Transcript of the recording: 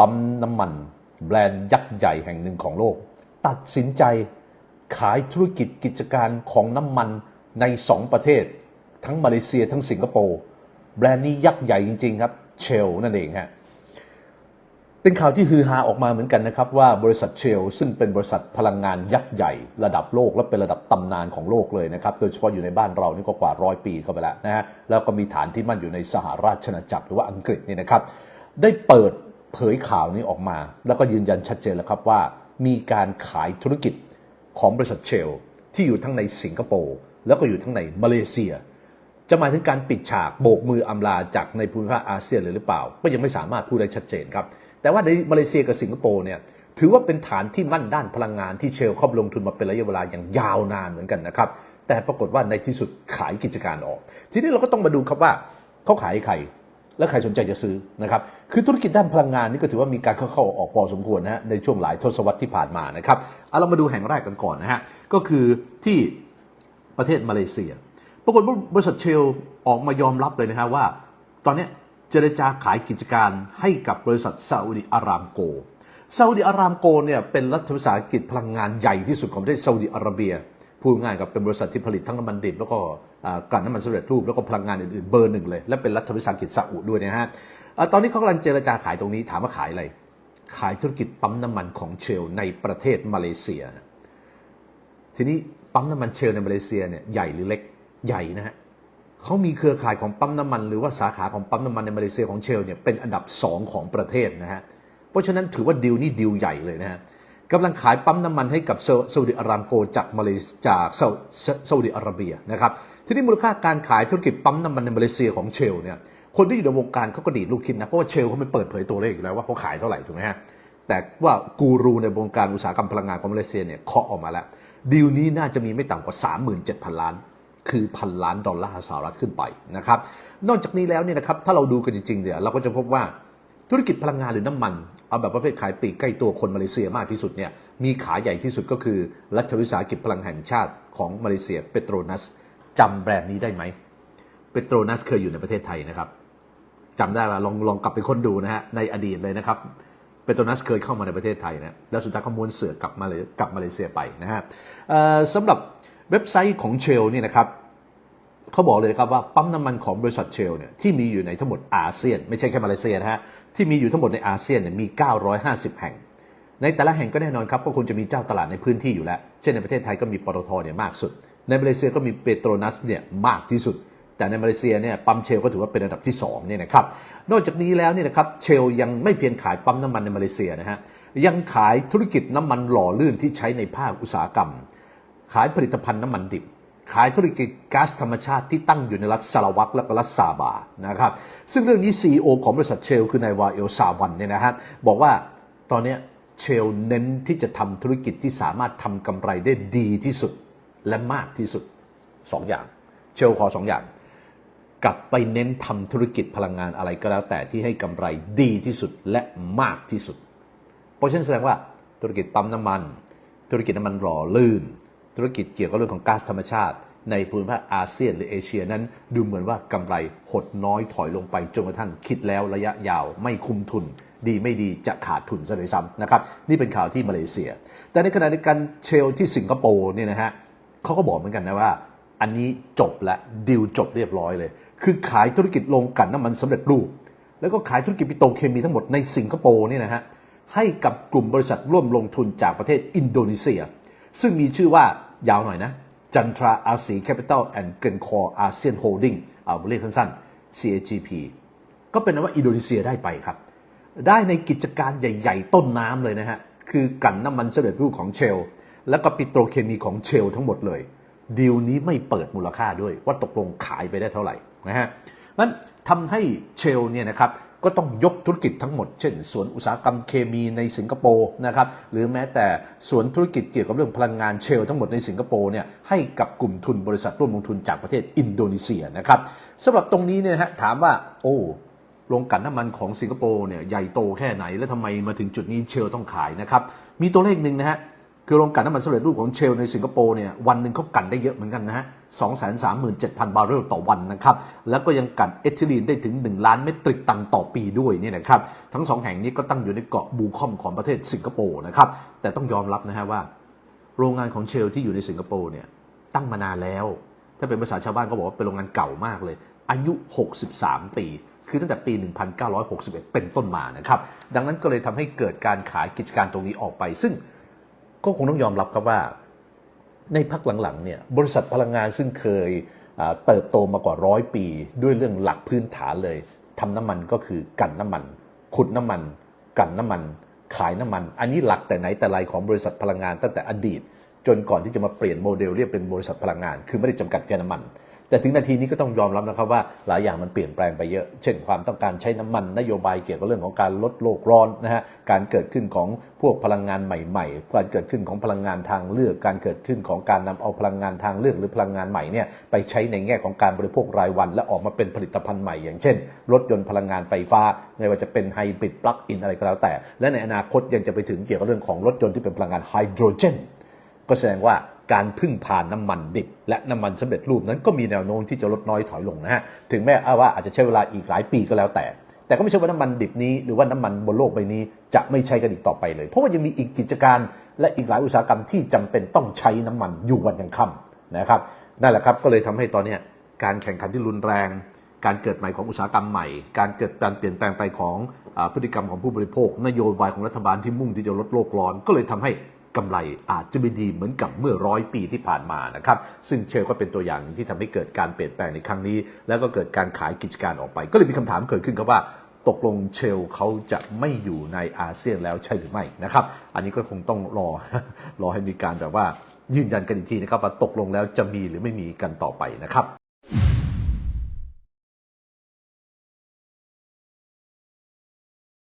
ปั๊มน้ำมัน แบรนด์ยักษ์ใหญ่แห่งหนึ่งของโลก ตัดสินใจขายธุรกิจกิจการของน้ำมันใน 2 ประเทศ ทั้งมาเลเซียทั้งสิงคโปร์แบรนด์นี้ยักษ์ใหญ่จริง ๆ ครับเชลนั่นเองฮะเป็นข่าวที่ฮือฮาออกมาเหมือนกันนะครับ ว่าบริษัทเชล ซึ่งเป็นบริษัทพลังงานยักษ์ใหญ่ ระดับโลกและเป็นระดับตำนานของโลกเลยนะครับ โดยเฉพาะอยู่ในบ้านเรานี่ก็กว่าร้อยปีเข้าไปแล้วนะฮะแล้วก็มีฐานที่มั่นอยู่ในสหราชอาณาจักรหรือว่าอังกฤษนี่นะครับ ได้เปิด เผยข่าวนี้ออกมา แล้วก็ยืนยันชัดเจนแล้วครับว่ามีการขายธุรกิจของบริษัทเชล ที่อยู่ทั้งในสิงคโปร์แล้วก็อยู่ทั้งในมาเลเซีย จะหมายถึงการปิดฉากโบกมืออำลาจากในภูมิภาคอาเซียนเลยหรือเปล่า ก็ยังไม่สามารถพูดได้ชัดเจนครับ แต่ว่าในมาเลเซียกับสิงคโปร์เนี่ยถือว่าเป็นฐานที่มั่นด้านพลังงานที่เชลเข้าลงทุนมาเป็นระยะเวลาอย่างยาวนานเหมือนกันนะครับแต่ปรากฏว่าในที่สุดขายกิจการออก ทีนี้เราก็ต้องมาดูครับว่าเขาขายให้ใคร และใครสนใจจะซื้อนะครับคือธุรกิจด้านพลังงานนี่ก็ถือว่ามีการเข้าๆออกพอสมควรนะฮะในช่วงหลายทศวรรษที่ผ่านมานะครับเอาเรามาดูแห่งแรกกันก่อนนะฮะก็คือที่ประเทศมาเลเซีย ปรากฏว่าบริษัทเชลออกมายอมรับเลยนะฮะว่า ตอนนี้เจรจาขายกิจการให้กับบริษัทซาอุดิอารามโกซาอุดิอารามโกเนี่ยเป็นรัฐวิสาหกิจพลังงานใหญ่ที่สุดของประเทศซาอุดิอาระเบียพูดง่ายกับเป็นบริษัทที่ผลิตทั้งน้ำมันดิบแล้วก็ กลั่นน้ำมันสำเร็จรูปแล้วก็พลังงานอื่นๆเบอร์หนึ่งเลย และเป็นรัฐวิสาหกิจซาอุด้วยนะฮะตอนนี้เขากำลังเจรจาขายตรงนี้ถามว่าขายอะไร ขายธุรกิจปั๊มน้ำมันของเชลในประเทศมาเลเซีย ทีนี้ปั๊มน้ำมันเชลในมาเลเซียเนี่ยใหญ่หรือเล็กใหญ่นะฮะเขามีเครือข่ายของปั๊มน้ำมันหรือว่าสาขาของปั๊มน้ำมันในมาเลเซียของเชลเนี่ยเป็นอันดับ 2 ของประเทศนะฮะเพราะฉะนั้นถือว่าดีลนี่ดีลใหญ่เลยนะฮะ กำลังขายปั๊มน้ำมันให้กับซาซอุดิอารามโกจากมาเลจากซาซาซอุดิอาระเบียนะครับทีนี้มูลค่าการขายธุรกิจปั๊มน้ำมันในมาเลเซียของเชลเนี่ยคนที่อยู่ในวงการเขาก็ดีลูกคิดนะเพราะว่าเชลเขาไม่เปิดเผยตัวเลขอยู่แล้วว่าเขาขายเท่าไหร่ถูกไหมฮะแต่ว่ากูรูในวงการอุตสาหกรรมพลังงานของมาเลเซียเนี่ยเคาะออกมาแล้วดีลนี้น่าจะมีไม่ต่ำกว่า 37,000 ล้าน คือพันล้านดอลลาร์สหรัฐขึ้นไปนะครับนอกจากนี้แล้วเนี่ยนะครับถ้าเราดูกันจริงๆเนี่ยเราก็จะพบว่า ธุรกิจพลังงานหรือน้ำมัน เอาแบบประเภทขายปลีกใกล้ตัวคนมาเลเซียมากที่สุดเนี่ยมีขาใหญ่ที่สุดก็คือรัฐวิสาหกิจพลังแห่งชาติของมาเลเซียเปโตรนัสจำแบรนด์นี้ได้ไหมเปโตรนัสเคยอยู่ในประเทศไทยนะครับจำได้ว่าลองลองกลับไปค้นดูนะฮะในอดีตเลยนะครับเปโตรนัสเคยเข้ามาในประเทศไทยนะแล้วสุดท้ายก็ม้วนเสือกกลับมาเลยกลับมาเลเซียไปนะฮะเอ่อสำหรับเว็บไซต์ของเชลเนี่ยนะครับ เขาบอกเลยครับว่าปั๊มน้ำมันของบริษัทเชลเนี่ยที่มีอยู่ในทั้งหมดอาเซียน ไม่ใช่แค่มาเลเซียนะฮะที่มีอยู่ทั้งหมดในอาเซียนเนี่ยมี 950 แห่ง ในแต่ละแห่งก็แน่นอนครับก็คงจะมีเจ้าตลาดในพื้นที่อยู่แล้ว เช่นในประเทศไทยก็มีปตทเนี่ยมากสุด ในมาเลเซียก็มีเปโตรนัสเนี่ยมากที่สุด แต่ในมาเลเซียเนี่ยปั๊มเชลก็ถือว่าเป็นอันดับที่2เนี่ยนะครับนอกจากนี้แล้วเนี่ยนะครับเชลยังไม่เพียงขายปั๊มน้ำมันในมาเลเซียนะฮะยังขายธุรกิจน้ำมันหล่อลื่นที่ใช้ในภาคอุตสาหกรรม ขายผลิตภัณฑ์น้ำมันดิบ ขายธุรกิจก๊าซธรรมชาติที่ตั้งอยู่ในรัฐสารวัตรและรัฐซาบานะครับซึ่งเรื่องนี้ CEO ของบริษัทเชล คือนายวาเอลซาวันเนี่ยนะฮะบอกว่าตอนนี้เชลเน้นที่จะทำธุรกิจที่สามารถทำกำไรได้ดีที่สุดและมากที่สุด 2ออย่าง เชลขอ 2อย่าง กลับไปเน้นทำธุรกิจพลังงานอะไรก็แล้วแต่ที่ให้กำไรดีที่สุดและมากที่สุด เพราะฉะนั้นแสดงว่าธุรกิจปั๊มน้ำมัน ธุรกิจน้ำมันหล่อลื่น ธุรกิจเกี่ยวกับเรื่องของก๊าซธรรมชาติ ในภูมิภาคอาเซียนหรือเอเชียนั้น ดูเหมือนว่ากำไรหดน้อยถอยลงไปจนกระทั่งคิดแล้วระยะยาวไม่คุ้มทุน ดีไม่ดีจะขาดทุนซะเลยซ้ำนะครับนี่เป็นข่าวที่มาเลเซีย แต่ในขณะเดียวกันเชลที่สิงคโปร์เนี่ยนะฮะเขาก็บอกเหมือนกันนะว่าอันนี้จบและดิวจบเรียบร้อยเลย คือขายธุรกิจโรงกลั่นน้ำมันสำเร็จรูป แล้วก็ขายธุรกิจปิโตรเคมีทั้งหมดในสิงคโปร์เนี่ยนะฮะให้กับกลุ่มบริษัทร่วมลงทุนจากประเทศอินโดนีเซีย ซึ่งมีชื่อว่า ยาวหน่อยนะ จันทราอาศีแคปิตอลแอนด์เกรนคอร์อาเซียนโฮลดิ้งเอาเรียกสั้นๆ CAGP ก็เป็นนะว่าอินโดนีเซียได้ไปครับ ได้ในกิจการใหญ่ ๆ ต้นน้ำเลยนะฮะ คือกลั่นน้ำมันเสำเร็จรูปของเชล แล้วก็ปิโตรเคมีของเชลทั้งหมดเลยดีลนี้ไม่เปิดมูลค่าด้วยว่าตกลงขายไปได้เท่าไหร่นะฮะนั้นทำให้เชลเนี่ยนะครับ ก็ต้องยกธุรกิจทั้งหมด เช่น สวนอุตสาหกรรมเคมีในสิงคโปร์นะครับหรือแม้แต่สวนธุรกิจเกี่ยวกับเรื่องพลังงานเชลทั้งหมดในสิงคโปร์เนี่ยให้กับกลุ่มทุนบริษัทร่วมลงทุนจากประเทศอินโดนีเซียนะครับสำหรับตรงนี้เนี่ยนะฮะถามว่าโอ้โรงกลั่นน้ำมันของสิงคโปร์เนี่ยใหญ่โตแค่ไหน แล้วทำไมมาถึงจุดนี้เชลต้องขายนะครับมีตัวเลขหนึ่งนะฮะ คือโรงกลั่นน้ำมันสำเร็จรูปของเชลในสิงคโปร์เนี่ยวันหนึ่งเขากั่นได้เยอะเหมือนกันนะฮะ237,000 บาร์เรลต่อวันนะครับ แล้วก็ยังกั่นเอทิลีนได้ถึง 1 ล้านเมตริกตันต่อปีด้วยเนี่ยนะครับ ทั้งสองแห่งนี้ก็ตั้งอยู่ในเกาะบูคอมของประเทศสิงคโปร์นะครับ แต่ต้องยอมรับนะฮะว่า โรงงานของเชลที่อยู่ในสิงคโปร์เนี่ยตั้งมานานแล้ว ถ้าเป็นภาษาชาวบ้านก็บอกว่าเป็นโรงงานเก่ามากเลย อายุ 63 ปี คือตั้งแต่ปี 1961 เป็นต้นมานะครับ ดังนั้นก็เลยทำให้เกิดการขายกิจการตรงนี้ออกไป ซึ่ง ก็คงต้องยอมรับครับว่า ในพักหลังๆเนี่ยบริษัทพลังงานซึ่งเคยเติบโตมากว่าร้อยปี ด้วยเรื่องหลักพื้นฐานเลยทำน้ำมันก็คือกันน้ำมัน ขุดน้ำมัน กันน้ำมัน ขายน้ำมัน อันนี้หลักแต่ไหนแต่ไรของบริษัทพลังงานตั้งแต่อดีต จนก่อนที่จะมาเปลี่ยนโมเดลเรียกเป็นบริษัทพลังงาน คือไม่ได้จำกัดแค่น้ำมัน แต่ถึงนาทีนี้ก็ต้องยอมรับนะครับว่าหลายอย่างมันเปลี่ยนแปลงไปเยอะ เช่นความต้องการใช้น้ำมันนโยบายเกี่ยวกับเรื่องของการลดโลกร้อนนะฮะ การเกิดขึ้นของพวกพลังงานใหม่ ๆ การเกิดขึ้นของพลังงานทางเลือก การเกิดขึ้นของการนำเอาพลังงานทางเลือกหรือพลังงานใหม่เนี่ยไปใช้ในแง่ของการบริโภครายวัน และออกมาเป็นผลิตภัณฑ์ใหม่ อย่างเช่น รถยนต์พลังงานไฟฟ้า ไม่ว่าจะเป็นไฮบริดปลั๊กอินอะไรก็แล้วแต่ และในอนาคตยังจะไปถึงเกี่ยวกับเรื่องของรถยนต์ที่เป็นพลังงานไฮโดรเจน ก็แสดงว่า การพึ่งพาน้ำมันดิบ และน้ำมันสำเร็จรูปนั้นก็มีแนวโน้มที่จะลดน้อยถอยลงนะฮะถึงแม้ว่าอาจจะใช้เวลาอีกหลายปีก็แล้วแต่ แต่ก็ไม่ใช่ว่าน้ำมันดิบนี้ หรือว่าน้ำมันบนโลกใบนี้จะไม่ใช้กันอีกต่อไปเลย เพราะว่ายังมีอีกกิจการและอีกหลายอุตสาหกรรมที่จำเป็นต้องใช้น้ำมันอยู่วันยังค่ำนะครับนั่นแหละครับก็เลยทำให้ตอนนี้การแข่งขันที่รุนแรง การเกิดใหม่ของอุตสาหกรรมใหม่ การเกิดการเปลี่ยนแปลงไปของอพฤติกรรมของผู้บริโภค นโยบายของรัฐบาลที่มุ่งที่จะลดโลกร้อน ก็เลยทำให้ กำไรอาจจะไม่ดีเหมือนกับเมื่อร้อยปีที่ผ่านมานะครับ ซึ่งเชลก็เป็นตัวอย่างที่ทำให้เกิดการเปลี่ยนแปลงในครั้งนี้ แล้วก็เกิดการขายกิจการออกไป ก็เลยมีคำถามเกิดขึ้นครับว่าตกลงเชลเขาจะไม่อยู่ในอาเซียนแล้วใช่หรือไม่นะครับ อันนี้ก็คงต้องรอรอให้มีการแบบว่ายืนยันกันอีกทีนะครับว่าตกลงแล้วจะมีหรือไม่มีกันต่อไปนะครับ